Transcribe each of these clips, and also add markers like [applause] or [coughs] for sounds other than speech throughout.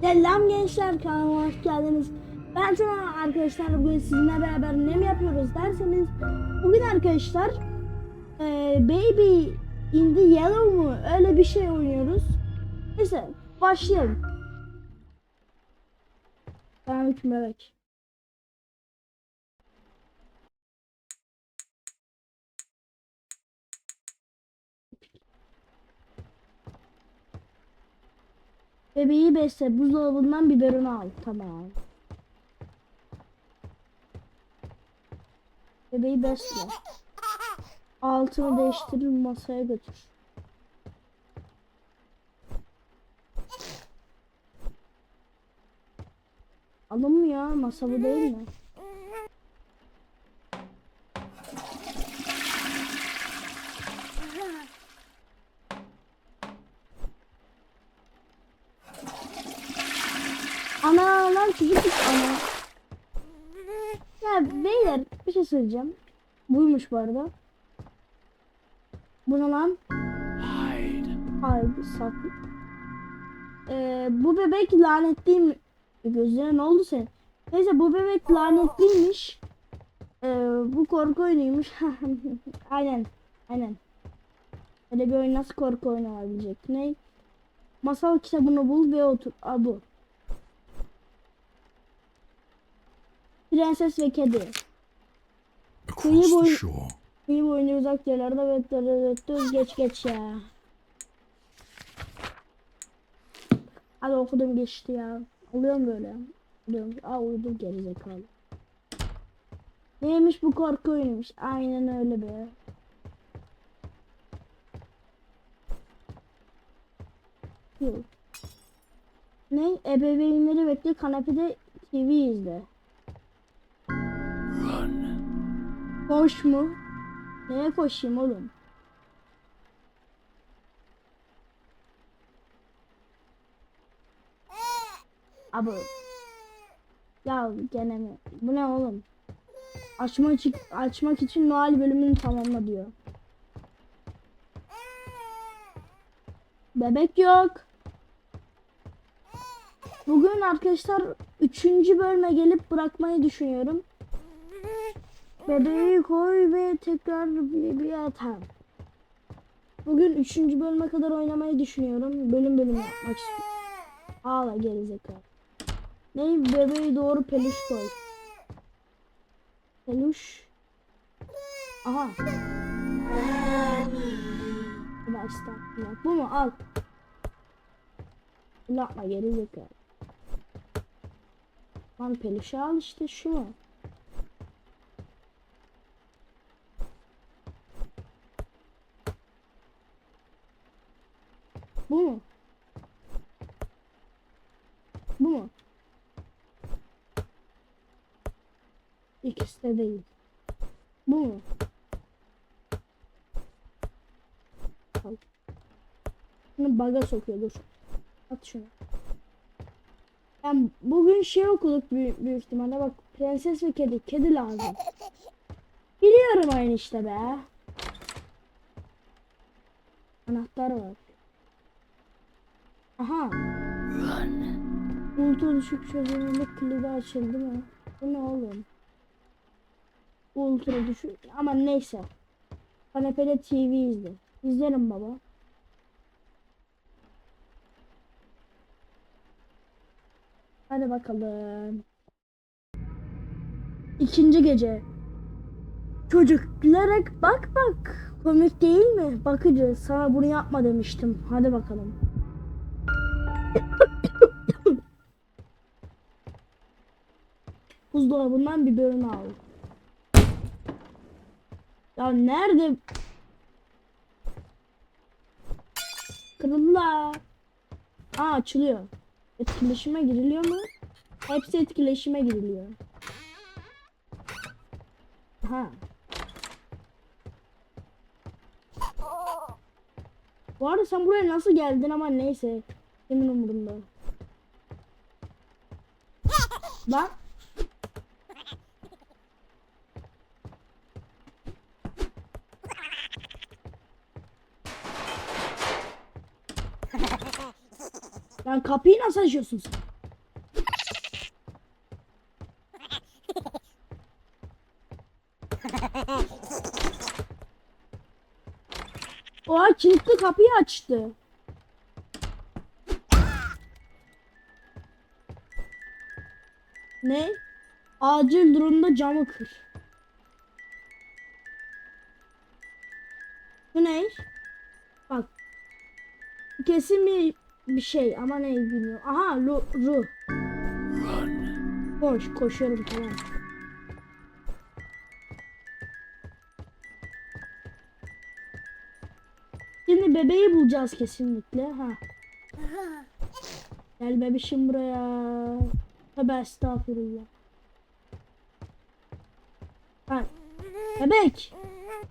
Selam gençler kanalıma hoş geldiniz. Ben sana arkadaşlar bugün sizinle beraber ne mi yapıyoruz derseniz bugün arkadaşlar e, Baby in the Yellow mu öyle bir şey oynuyoruz. Neyse başlayalım. Ben üç bebek. Bebeği besle buzdolabından biberini al. Tamam. Bebeği besle. Altını değiştirir masaya götür. Alınmıyor masa değil mi? Ana lan çocuk ana. Beyler bir şey söyleyeceğim. Buymuş bu arada. Bu ne lan? Haydi saklı. Ee, bu bebek lanetliyim. Gözüne ne oldu senin? Neyse bu bebek lanetliymiş. Ee, bu korku oyunuymuş. [laughs] aynen. Aynen. Öyle bir oyun nasıl korku oyunu olabilecek? Ne? Masal kitabını bul ve otur. Aa bu. Prenses ve Kedi. Across the boy- shore, İyi bu oyunu uzak yerlerde ve dırırırır geç geç ya. Hadi okudum geçti ya. Oluyorum böyle. Oluyorum. Aa uyudum gerizekalı. Neymiş bu korku oyunuymuş. Aynen öyle be. Ne? Ebeveynleri bekle kanepede TV izle. Koş mu? Neye koşayım oğlum? Abi. Ya gene mi? Bu ne oğlum? Açmak açmak için Noel bölümünü tamamla diyor. Bebek yok. Bugün arkadaşlar 3. bölüme gelip bırakmayı düşünüyorum. Bebeği koy ve tekrar bir, bir atalım. Bugün 3. bölüme kadar oynamayı düşünüyorum. Bölüm bölüm yapmak istiyorum. Ağla gerizekalı. Ne bebeği doğru peluş koy. Peluş. Aha. Estağfurullah. Bu mu? Al. Yapma gerizekalı. Lan peluşu al işte şu mu? Bu mu? Bu mu? İkisi de değil. Bu mu? Al. Bunu baga sokuyor dur. At şunu. Yani bugün şey okuduk büyük, büyük ihtimalle bak prenses ve kedi. Kedi lazım. Biliyorum aynı işte be. Anahtar var. Aha. Ultra düşük çözünürlük kilidi açıldı mı? Bu ne oğlum? Ultra düşük ama neyse. Kanepede TV izle. İzlerim baba. Hadi bakalım. İkinci gece. Çocuk gülerek bak bak. Komik değil mi? Bakıcı sana bunu yapma demiştim. Hadi bakalım. [coughs] Buzdolabından bir bölüm al. Ya nerede? Kırıldı la. Aa açılıyor. Etkileşime giriliyor mu? Hepsi etkileşime giriliyor. Ha. Bu arada sen buraya nasıl geldin ama neyse. Senin umurumda. Bak. Lan kapıyı nasıl açıyorsun sen? [laughs] Oha kilitli kapıyı açtı. Ne? Acil durumda camı kır. Bu ne? Bak. Kesin bir bir şey ama ne bilmiyorum. Aha ru, ru. Koş koşuyorum tamam. Şimdi bebeği bulacağız kesinlikle. Ha. Gel bebişim buraya. Tövbe estağfurullah. Ha. Bebek.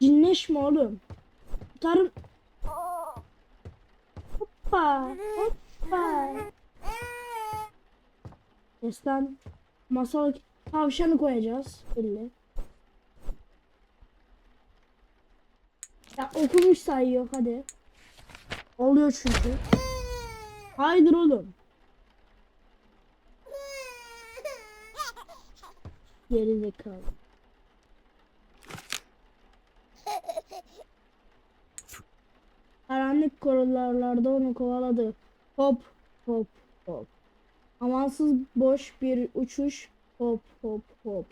Cinleşme oğlum. Tutarım. Hoppa. Hoppa. Destan. Masal tavşanı koyacağız. Belli. Ya okumuş sayıyor hadi. Oluyor çünkü. Haydır oğlum. Geri Karanlık koridorlarda onu kovaladı. Hop hop hop. Amansız boş bir uçuş. Hop hop hop.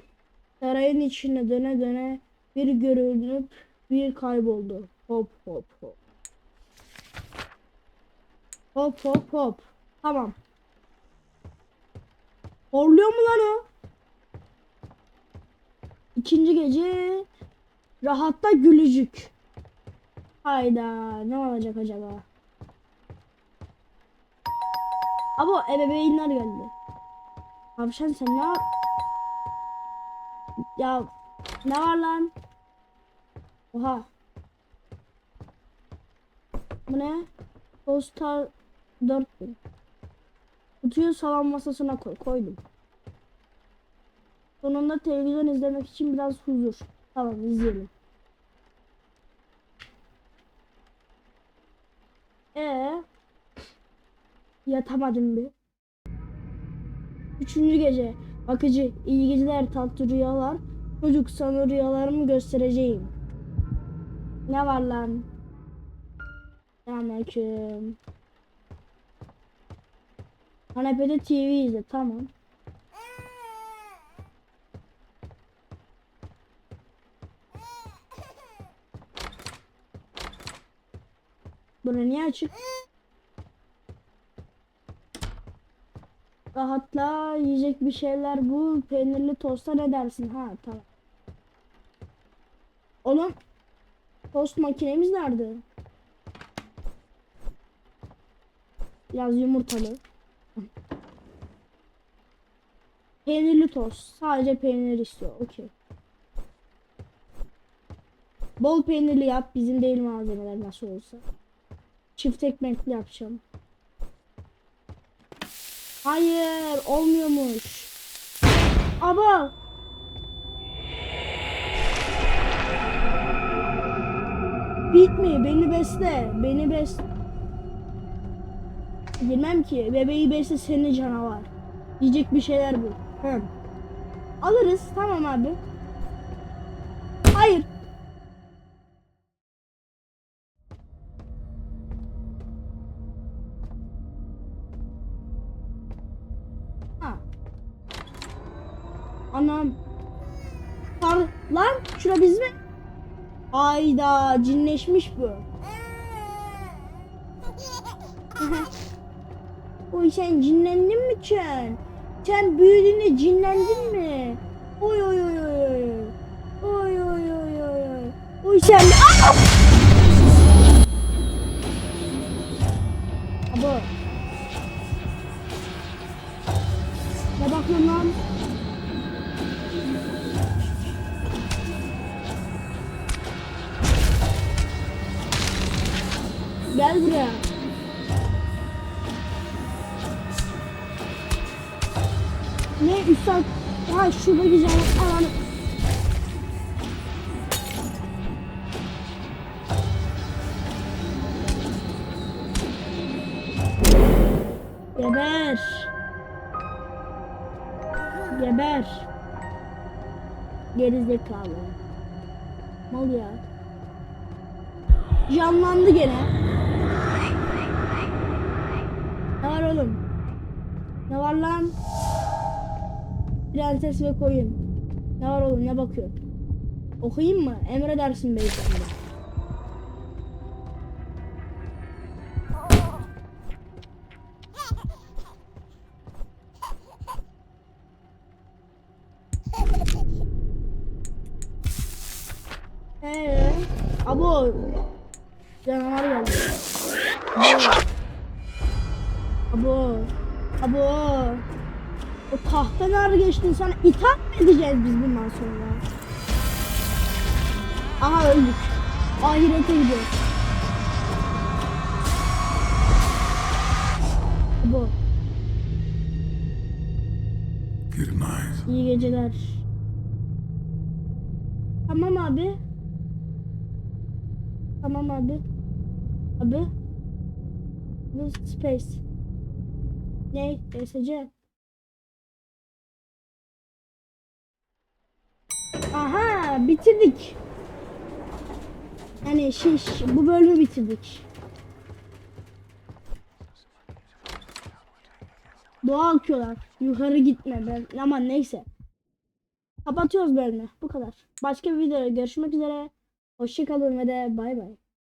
Sarayın içine döne döne bir görünüp bir kayboldu. Hop hop hop. Hop hop hop. Tamam. Horluyor mu lan o? İkinci gece rahatta gülücük. Hayda ne olacak acaba? Abo ebeveynler geldi. Tavşan sen ne Ya ne var lan? Oha. Bu ne? Postal 4000. Kutuyu salon masasına koy. Koydum. Sonunda televizyon izlemek için biraz huzur. Tamam izleyelim. Ee, yatamadım bir. Üçüncü gece. Bakıcı, iyi geceler tatlı rüyalar. Çocuk sana rüyalarımı göstereceğim. Ne var lan? Selamünaleyküm. Kanepede TV izle tamam. Bura niye açık? Rahatla yiyecek bir şeyler bul. Peynirli tosta ne dersin? Ha tamam. Oğlum tost makinemiz nerede? Biraz yumurtalı. Peynirli tost. Sadece peynir istiyor. Okey. Bol peynirli yap. Bizim değil malzemeler nasıl olsa. Çift ekmekli yapacağım. Hayır, olmuyormuş. Ama Bitme, beni besle, beni besle. Bilmem ki, bebeği besle seni canavar. Yiyecek bir şeyler bul. Hem. Alırız, tamam abi. Hayır. Anam. Par lan şura biz mi? Hayda cinleşmiş bu. [laughs] Oy sen cinlendin mi sen? Sen büyüdüğünde cinlendin mi? Oy oy oy oy oy. Oy oy oy oy oy. Oy sen Aa! Abo. Ne bakıyorsun lan? Gel buraya. Ne üstad? Ha şurada güzel alanı. Geber. Geber. Geri zekalı. Mal ya. Canlandı gene. Ne var oğlum? Ne var lan? Prenses ve koyun. Ne var oğlum ne bakıyor? Okuyayım mı? Emredersin beyefendi. Ee, abo canavar geldi. Abo, abo. O tahta nerede geçtin sana itham mı edeceğiz biz bundan sonra? Aha öldük. Ahirete gidiyoruz. Abo, Good night. iyi geceler. Tamam abi. Tamam abi. Abi. This space. Ne? ESC. Aha bitirdik. Yani şiş bu bölümü bitirdik. Doğa akıyorlar. Yukarı gitme ben. Aman neyse. Kapatıyoruz bölümü. Bu kadar. Başka bir videoda görüşmek üzere. Hoşçakalın ve de bay bay.